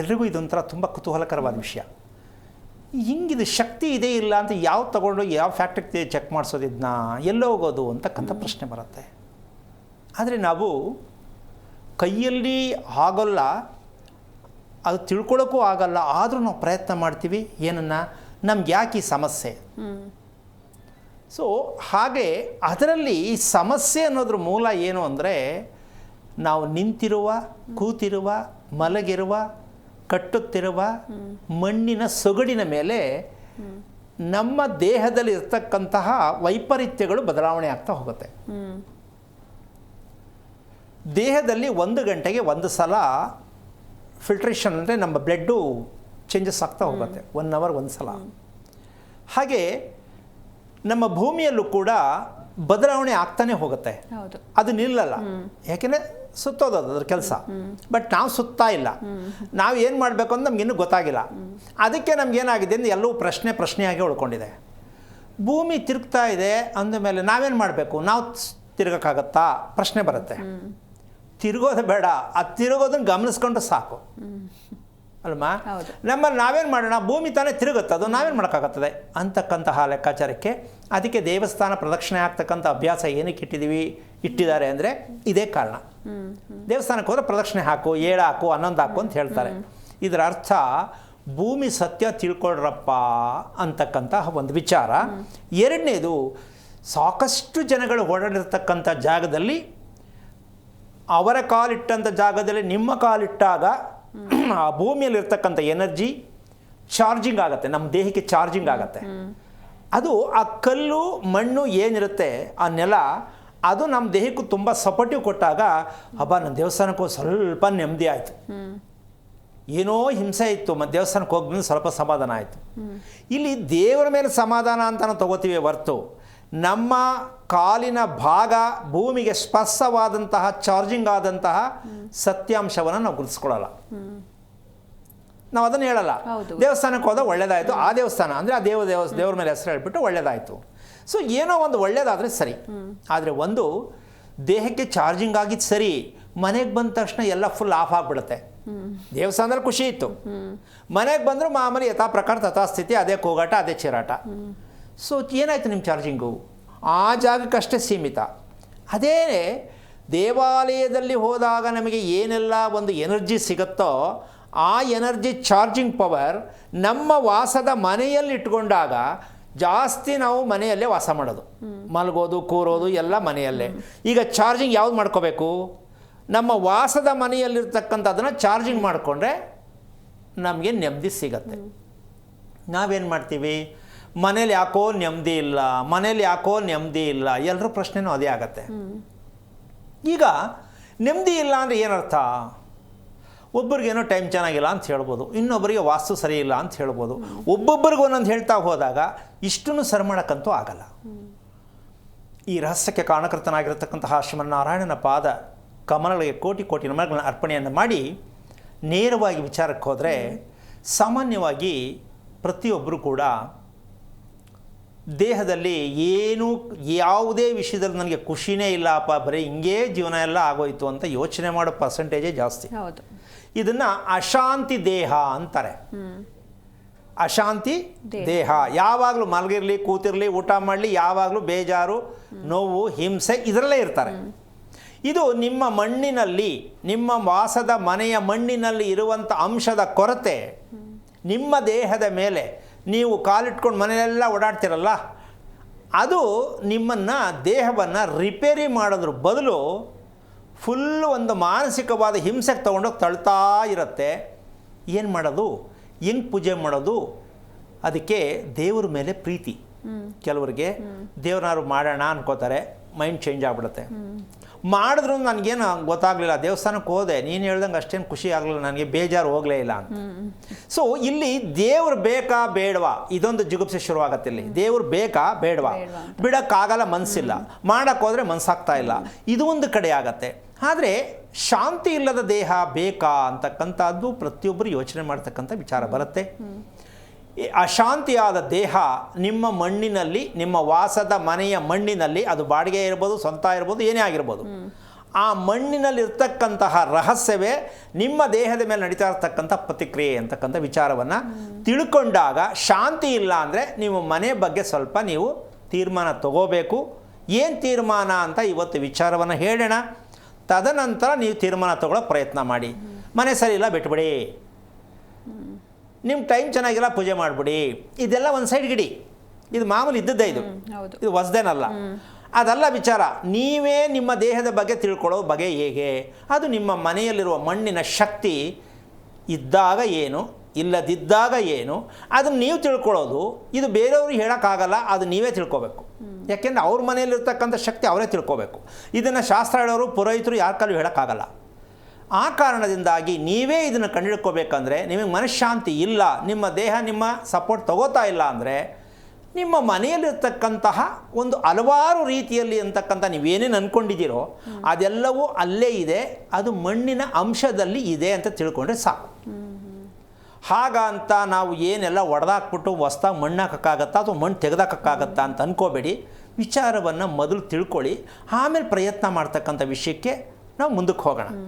ಎಲ್ರಿಗೂ ಇದೊಂಥರ ತುಂಬ ಕುತೂಹಲಕರವಾದ ವಿಷಯ. ಹಿಂಗಿದು ಶಕ್ತಿ ಇದೇ ಇಲ್ಲ ಅಂತ ಯಾವ ತಗೊಂಡು ಯಾವ ಫ್ಯಾಕ್ಟ್ರಿಗೆ ಚೆಕ್ ಮಾಡಿಸೋದು ಇದನ್ನ ಎಲ್ಲೋ ಹೋಗೋದು ಅಂತಕ್ಕಂಥ ಪ್ರಶ್ನೆ ಬರುತ್ತೆ. ಆದರೆ ನಾವು ಕೈಯಲ್ಲಿ ಆಗೋಲ್ಲ ಅದು ತಿಳ್ಕೊಳ್ಳೋಕ್ಕೂ ಆಗಲ್ಲ ಆದರೂ ನಾವು ಪ್ರಯತ್ನ ಮಾಡ್ತೀವಿ. ಏನನ್ನ? ನಮ್ಗೆ ಯಾಕೆ ಈ ಸಮಸ್ಯೆ? ಸೊ ಹಾಗೆ ಅದರಲ್ಲಿ ಈ ಸಮಸ್ಯೆ ಅನ್ನೋದ್ರ ಮೂಲ ಏನು ಅಂದರೆ ನಾವು ನಿಂತಿರುವ ಕೂತಿರುವ ಮಲಗಿರುವ ಕಟ್ಟುತ್ತಿರುವ ಮಣ್ಣಿನ ಸೊಗಡಿನ ಮೇಲೆ ನಮ್ಮ ದೇಹದಲ್ಲಿ ಇರ್ತಕ್ಕಂತಹ ವೈಪರೀತ್ಯಗಳು ಬದಲಾವಣೆ ಆಗ್ತಾ ಹೋಗುತ್ತೆ. ದೇಹದಲ್ಲಿ ಒಂದು ಗಂಟೆಗೆ ಒಂದು ಸಲ ಫಿಲ್ಟ್ರೇಷನ್ ಅಂದರೆ ನಮ್ಮ ಬ್ಲಡ್ಡು ಚೇಂಜಸ್ ಆಗ್ತಾ ಹೋಗುತ್ತೆ. ಒನ್ ಅವರ್ ಒಂದು ಸಲ. ಹಾಗೆ ನಮ್ಮ ಭೂಮಿಯಲ್ಲೂ ಕೂಡ ಬದಲಾವಣೆ ಆಗ್ತಾನೆ ಹೋಗುತ್ತೆ. ಅದು ನಿಲ್ಲಲ್ಲ. ಯಾಕೆಂದರೆ ಸುತ್ತೋದು ಅದು ಅದ್ರ ಕೆಲಸ. ಬಟ್ ನಾವು ಸುತ್ತಾ ಇಲ್ಲ. ನಾವು ಏನು ಮಾಡಬೇಕು ಅಂತ ನಮಗಿನ್ನೂ ಗೊತ್ತಾಗಿಲ್ಲ. ಅದಕ್ಕೆ ನಮಗೇನಾಗಿದೆ ಅಂದರೆ ಎಲ್ಲವೂ ಪ್ರಶ್ನೆ ಪ್ರಶ್ನೆಯಾಗಿ ಉಳ್ಕೊಂಡಿದೆ. ಭೂಮಿ ತಿರುಗ್ತಾ ಇದೆ ಅಂದಮೇಲೆ ನಾವೇನು ಮಾಡಬೇಕು? ನಾವು ತಿರುಗಕ್ಕಾಗತ್ತಾ? ಪ್ರಶ್ನೆ ಬರುತ್ತೆ. ತಿರುಗೋದು ಬೇಡ. ಆ ತಿರುಗೋದನ್ನು ಗಮನಿಸ್ಕೊಂಡ್ರೆ ಸಾಕು. ಅಲ್ವಾ? ನಮ್ಮ ನಮ್ಮಲ್ಲಿ ನಾವೇನು ಮಾಡೋಣ? ಭೂಮಿ ತಾನೇ ತಿರುಗುತ್ತೆ. ಅದು ನಾವೇನು ಮಾಡೋಕ್ಕಾಗುತ್ತದೆ? ಅಂತಕ್ಕಂತಹ ಲೆಕ್ಕಾಚಾರಕ್ಕೆ ಅದಕ್ಕೆ ದೇವಸ್ಥಾನ ಪ್ರದಕ್ಷಿಣೆ ಆಗ್ತಕ್ಕಂಥ ಅಭ್ಯಾಸ ಏನಕ್ಕೆ ಇಟ್ಟಿದ್ದೀವಿ? ಇಟ್ಟಿದ್ದಾರೆ ಅಂದರೆ ಇದೇ ಕಾರಣ. ದೇವಸ್ಥಾನಕ್ಕೆ ಹೋದ್ರೆ ಪ್ರದಕ್ಷಿಣೆ ಹಾಕು ಏಳು ಹಾಕು ಹನ್ನೊಂದು ಹಾಕು ಅಂತ ಹೇಳ್ತಾರೆ. ಇದರ ಅರ್ಥ ಭೂಮಿ ಸತ್ಯ ತಿಳ್ಕೊಳ್ರಪ್ಪ ಅಂತಕ್ಕಂತಹ ಒಂದು ವಿಚಾರ. ಎರಡನೇದು ಸಾಕಷ್ಟು ಜನಗಳು ಓಡಾಡಿರ್ತಕ್ಕಂಥ ಜಾಗದಲ್ಲಿ ಅವರ ಕಾಲಿಟ್ಟಂಥ ಜಾಗದಲ್ಲಿ ನಿಮ್ಮ ಕಾಲಿಟ್ಟಾಗ ಆ ಭೂಮಿಯಲ್ಲಿ ಇರ್ತಕ್ಕಂಥ ಎನರ್ಜಿ ಚಾರ್ಜಿಂಗ್ ಆಗುತ್ತೆ, ನಮ್ಮ ದೇಹಕ್ಕೆ ಚಾರ್ಜಿಂಗ್ ಆಗುತ್ತೆ. ಅದು ಆ ಕಲ್ಲು, ಮಣ್ಣು ಏನಿರುತ್ತೆ, ಆ ನೆಲ, ಅದು ನಮ್ಮ ದೇಹಕ್ಕೂ ತುಂಬ ಸಪೋರ್ಟಿವ್ ಕೊಟ್ಟಾಗ, ಹಬ್ಬ ನನ್ನ ದೇವಸ್ಥಾನಕ್ಕೂ ಸ್ವಲ್ಪ ನೆಮ್ಮದಿ ಆಯಿತು. ಏನೋ ಹಿಂಸೆ ಇತ್ತು ಮತ್ತು ದೇವಸ್ಥಾನಕ್ಕೆ ಹೋಗಿ ಸ್ವಲ್ಪ ಸಮಾಧಾನ ಆಯಿತು. ಇಲ್ಲಿ ದೇವರ ಮೇಲೆ ಸಮಾಧಾನ ಅಂತ ನಾವು ತಗೋತೀವಿ ಹೊರ್ತು. ನಮ್ಮ ಕಾಲಿನ ಭಾಗ ಭೂಮಿಗೆ ಸ್ಪರ್ಶವಾದಂತಹ ಚಾರ್ಜಿಂಗ್ ಆದಂತಹ ಸತ್ಯಾಂಶವನ್ನು ನಾವು ಗುರುತಿಸ್ಕೊಳ್ಳಲ್ಲ. ನಾವು ಅದನ್ನು ಹೇಳಲ್ಲ. ದೇವಸ್ಥಾನಕ್ಕೆ ಹೋದಾಗ ಒಳ್ಳೇದಾಯಿತು. ಆ ದೇವಸ್ಥಾನ ಅಂದರೆ ಆ ದೇವ ದೇವ ದೇವ್ರ ಮೇಲೆ ಹೆಸರು ಹೇಳ್ಬಿಟ್ಟು ಒಳ್ಳೇದಾಯಿತು. ಸೊ ಏನೋ ಒಂದು ಒಳ್ಳೇದಾದರೆ ಸರಿ. ಆದರೆ ಒಂದು ದೇಹಕ್ಕೆ ಚಾರ್ಜಿಂಗ್ ಆಗಿದ್ದು ಸರಿ ಮನೆಗೆ ಬಂದ ತಕ್ಷಣ ಎಲ್ಲ ಫುಲ್ ಆಫ್ ಆಗಿಬಿಡುತ್ತೆ. ದೇವಸ್ಥಾನದಲ್ಲಿ ಖುಷಿ ಇತ್ತು. ಮನೆಗೆ ಬಂದರೂ ಮಾಮೂಲಿ ಯಥಾ ಪ್ರಕಾರ ತಥಾಸ್ಥಿತಿ ಅದೇ ಕೂಗಾಟ ಅದೇ ಚಿರಾಟ. ಸೊ ಏನಾಯಿತು ನಿಮ್ಮ ಚಾರ್ಜಿಂಗು? ಆ ಜಾಗಕ್ಕಷ್ಟೇ ಸೀಮಿತ. ಅದೇ ದೇವಾಲಯದಲ್ಲಿ ಹೋದಾಗ ನಮಗೆ ಏನೆಲ್ಲ ಒಂದು ಎನರ್ಜಿ ಸಿಗುತ್ತೋ ಆ ಎನರ್ಜಿ ಚಾರ್ಜಿಂಗ್ ಪವರ್ ನಮ್ಮ ವಾಸದ ಮನೆಯಲ್ಲಿ ಇಟ್ಕೊಂಡಾಗ ಜಾಸ್ತಿ ನಾವು ಮನೆಯಲ್ಲೇ ವಾಸ ಮಾಡೋದು. ಮಲಗೋದು, ಕೂರೋದು ಎಲ್ಲ ಮನೆಯಲ್ಲೇ. ಈಗ ಚಾರ್ಜಿಂಗ್ ಯಾವ್ದು ಮಾಡ್ಕೋಬೇಕು? ನಮ್ಮ ವಾಸದ ಮನೆಯಲ್ಲಿರ್ತಕ್ಕಂಥದ್ದನ್ನು ಚಾರ್ಜಿಂಗ್ ಮಾಡಿಕೊಂಡ್ರೆ ನಮಗೆ ನೆಮ್ಮದಿ ಸಿಗತ್ತೆ. ನಾವೇನು ಮಾಡ್ತೀವಿ? ಮನೇಲಿ ಯಾಕೋ ನೆಮ್ಮದಿ ಇಲ್ಲ ಮನೇಲಿ ಯಾಕೋ ನೆಮ್ಮದಿ ಇಲ್ಲ ಎಲ್ಲರ ಪ್ರಶ್ನೆನೂ ಅದೇ ಆಗತ್ತೆ. ಈಗ ನೆಮ್ಮದಿ ಇಲ್ಲ ಅಂದರೆ ಏನರ್ಥ? ಒಬ್ಬರಿಗೇನೋ ಟೈಮ್ ಚೆನ್ನಾಗಿಲ್ಲ ಅಂತ ಹೇಳ್ಬೋದು ಇನ್ನೊಬ್ಬರಿಗೆ ವಾಸ್ತು ಸರಿ ಇಲ್ಲ ಅಂತ ಹೇಳ್ಬೋದು. ಒಬ್ಬೊಬ್ಬರಿಗೂ ಒಂದೊಂದು ಹೇಳ್ತಾ ಹೋದಾಗ ಇಷ್ಟನ್ನು ಸರಿ ಮಾಡೋಕ್ಕಂತೂ ಆಗಲ್ಲ. ಈ ರಹಸ್ಯಕ್ಕೆ ಕಾರಣಕರ್ತನಾಗಿರತಕ್ಕಂತಹ ಶ್ರೀಮನ್ನಾರಾಯಣನ ಪಾದ ಕಮಲಗಳಿಗೆ ಕೋಟಿ ಕೋಟಿ ನಮನಗಳನ್ನು ಅರ್ಪಣೆಯನ್ನು ಮಾಡಿ ನೇರವಾಗಿ ವಿಚಾರಕ್ಕೆ ಹೋದರೆ ಸಾಮಾನ್ಯವಾಗಿ ಪ್ರತಿಯೊಬ್ಬರೂ ಕೂಡ ದೇಹದಲ್ಲಿ ಏನು ಯಾವುದೇ ವಿಷಯದಲ್ಲಿ ನನಗೆ ಖುಷಿನೇ ಇಲ್ಲಪ್ಪ ಬರೀ ಹಿಂಗೇ ಜೀವನ ಎಲ್ಲ ಆಗೋಯ್ತು ಅಂತ ಯೋಚನೆ ಮಾಡೋ ಪರ್ಸೆಂಟೇಜೇ ಜಾಸ್ತಿ. ಹೌದು. ಇದನ್ನು ಅಶಾಂತಿ ದೇಹ ಅಂತಾರೆ. ಅಶಾಂತಿ ದೇಹ. ದೇಹ. ಯಾವಾಗಲೂ ಮಲಗಿರಲಿ ಕೂತಿರಲಿ ಊಟ ಮಾಡಲಿ ಯಾವಾಗಲೂ ಬೇಜಾರು ನೋವು ಹಿಂಸೆ ಇದರಲ್ಲೇ ಇರ್ತಾರೆ. ಇದು ನಿಮ್ಮ ಮಣ್ಣಿನಲ್ಲಿ ನಿಮ್ಮ ವಾಸದ ಮನೆಯ ಮಣ್ಣಿನಲ್ಲಿ ಇರುವಂಥ ಅಂಶದ ಕೊರತೆ. ನಿಮ್ಮ ದೇಹದ ಮೇಲೆ ನೀವು ಕಾಲಿಟ್ಕೊಂಡು ಮನೆಯೆಲ್ಲ ಓಡಾಡ್ತಿರಲ್ಲ ಅದು ನಿಮ್ಮನ್ನು ದೇಹವನ್ನು ರಿಪೇರಿ ಮಾಡೋದ್ರ ಬದಲು ಫುಲ್ ಒಂದು ಮಾನಸಿಕವಾದ ಹಿಂಸೆಗೆ ತೊಗೊಂಡೋಗಿ ತಳ್ತಾ ಇರುತ್ತೆ. ಏನು ಮಾಡೋದು? ಹೆಂಗೆ ಪೂಜೆ ಮಾಡೋದು? ಅದಕ್ಕೆ ದೇವ್ರ ಮೇಲೆ ಪ್ರೀತಿ. ಕೆಲವರಿಗೆ ದೇವ್ರನಾರು ಮಾಡೋಣ ಅನ್ಕೋತಾರೆ. ಮೈಂಡ್ ಚೇಂಜ್ ಆಗಿಬಿಡುತ್ತೆ. ಮಾಡಿದ್ರು ನನಗೇನು ಗೊತ್ತಾಗಲಿಲ್ಲ. ದೇವಸ್ಥಾನಕ್ಕೆ ಹೋದೆ. ನೀನು ಹೇಳ್ದಂಗೆ ಅಷ್ಟೇನು ಖುಷಿ ಆಗಲಿಲ್ಲ. ನನಗೆ ಬೇಜಾರು ಹೋಗಲೇ ಇಲ್ಲ ಅಂತ. ಸೊ ಇಲ್ಲಿ ದೇವ್ರು ಬೇಕಾ ಬೇಡವಾ? ಇದೊಂದು ಜಿಗುಪ್ಸೆ ಶುರುವಾಗುತ್ತೆ ಇಲ್ಲಿ. ದೇವ್ರು ಬೇಕಾ ಬೇಡವಾ. ಬಿಡೋಕ್ಕಾಗಲ್ಲ ಮನಸ್ಸಿಲ್ಲ ಮಾಡೋಕ್ಕೋದ್ರೆ ಹೋದರೆ ಮನಸ್ಸಾಗ್ತಾ ಇಲ್ಲ. ಇದು ಒಂದು ಕಡೆ ಆಗತ್ತೆ. ಆದರೆ ಶಾಂತಿ ಇಲ್ಲದ ದೇಹ ಬೇಕಾ ಅಂತಕ್ಕಂಥದ್ದು ಪ್ರತಿಯೊಬ್ಬರು ಯೋಚನೆ ಮಾಡ್ತಕ್ಕಂಥ ವಿಚಾರ ಬರುತ್ತೆ. ಅಶಾಂತಿಯಾದ ದೇಹ ನಿಮ್ಮ ಮಣ್ಣಿನಲ್ಲಿ ನಿಮ್ಮ ವಾಸದ ಮನೆಯ ಮಣ್ಣಿನಲ್ಲಿ ಅದು ಬಾಡಿಗೆ ಇರ್ಬೋದು ಸ್ವಂತ ಇರ್ಬೋದು ಏನೇ ಆಗಿರ್ಬೋದು ಆ ಮಣ್ಣಿನಲ್ಲಿರ್ತಕ್ಕಂತಹ ರಹಸ್ಯವೇ ನಿಮ್ಮ ದೇಹದ ಮೇಲೆ ನಡೀತಾ ಇರ್ತಕ್ಕಂಥ ಪ್ರತಿಕ್ರಿಯೆ ಅಂತಕ್ಕಂಥ ವಿಚಾರವನ್ನು ತಿಳ್ಕೊಂಡಾಗ ಶಾಂತಿ ಇಲ್ಲ ಅಂದರೆ ನೀವು ಮನೆ ಬಗ್ಗೆ ಸ್ವಲ್ಪ ನೀವು ತೀರ್ಮಾನ ತಗೋಬೇಕು. ಏನು ತೀರ್ಮಾನ ಅಂತ ಇವತ್ತು ವಿಚಾರವನ್ನು ಹೇಳೋಣ. ತದನಂತರ ನೀವು ತೀರ್ಮಾನ ತಗೊಳ್ಳೋ ಪ್ರಯತ್ನ ಮಾಡಿ. ಮನೆ ಸರಿ ಇಲ್ಲ ಬಿಟ್ಬಿಡಿ. ನಿಮ್ಮ ಟೈಮ್ ಚೆನ್ನಾಗಿಲ್ಲ ಪೂಜೆ ಮಾಡಿಬಿಡಿ. ಇದೆಲ್ಲ ಒಂದು ಸೈಡ್ ಗಿಡಿ. ಇದು ಮಾಮೂಲಿ ಇದ್ದದ್ದೇ ಇದು. ಇದು ಹೊಸ್ದೇನಲ್ಲ. ಅದಲ್ಲ ವಿಚಾರ. ನೀವೇ ನಿಮ್ಮ ದೇಹದ ಬಗ್ಗೆ ತಿಳ್ಕೊಳ್ಳೋ ಬಗೆ ಹೇಗೆ? ಅದು ನಿಮ್ಮ ಮನೆಯಲ್ಲಿರುವ ಮಣ್ಣಿನ ಶಕ್ತಿ ಇದ್ದಾಗ ಏನು? ಇಲ್ಲದಿದ್ದಾಗ ಏನು? ಅದನ್ನು ನೀವು ತಿಳ್ಕೊಳ್ಳೋದು. ಇದು ಬೇರೆಯವ್ರಿಗೆ ಹೇಳೋಕ್ಕಾಗಲ್ಲ ಅದು ನೀವೇ ತಿಳ್ಕೊಬೇಕು. ಯಾಕೆಂದರೆ ಅವ್ರ ಮನೆಯಲ್ಲಿರ್ತಕ್ಕಂಥ ಶಕ್ತಿ ಅವರೇ ತಿಳ್ಕೊಬೇಕು. ಇದನ್ನು ಶಾಸ್ತ್ರ ಹೇಳೋರು ಪುರೋಹಿತರು ಯಾರ ಕಾಲು ಹೇಳೋಕ್ಕಾಗಲ್ಲ. ಆ ಕಾರಣದಿಂದಾಗಿ ನೀವೇ ಇದನ್ನು ಕಂಡುಹಿಡ್ಕೋಬೇಕಂದ್ರೆ ನಿಮಗೆ ಮನಃಶಾಂತಿ ಇಲ್ಲ, ನಿಮ್ಮ ದೇಹ ನಿಮ್ಮ ಸಪೋರ್ಟ್ ತಗೋತಾ ಇಲ್ಲ ಅಂದರೆ ನಿಮ್ಮ ಮನೆಯಲ್ಲಿರ್ತಕ್ಕಂತಹ ಒಂದು ಹಲವಾರು ರೀತಿಯಲ್ಲಿ ಅಂತಕ್ಕಂಥ ನೀವೇನೇನು ಅಂದ್ಕೊಂಡಿದ್ದೀರೋ ಅದೆಲ್ಲವೂ ಅಲ್ಲೇ ಇದೆ, ಅದು ಮಣ್ಣಿನ ಅಂಶದಲ್ಲಿ ಇದೆ ಅಂತ ತಿಳ್ಕೊಂಡ್ರೆ ಸಾಕು. ಹಾಗಂತ ನಾವು ಏನೆಲ್ಲ ಒಡೆದಾಕ್ಬಿಟ್ಟು ಹೊಸ್ದಾಗಿ ಮಣ್ಣು ಹಾಕೋಕ್ಕಾಗತ್ತಾ ಅಥವಾ ಮಣ್ಣು ತೆಗೆದಾಕಕ್ಕಾಗತ್ತಾ ಅಂತ ಅಂದ್ಕೋಬೇಡಿ ವಿಚಾರವನ್ನು ಮೊದಲು ತಿಳ್ಕೊಳ್ಳಿ, ಆಮೇಲೆ ಪ್ರಯತ್ನ ಮಾಡ್ತಕ್ಕಂಥ ವಿಷಯಕ್ಕೆ ನಾವು ಮುಂದಕ್ಕೆ ಹೋಗೋಣ.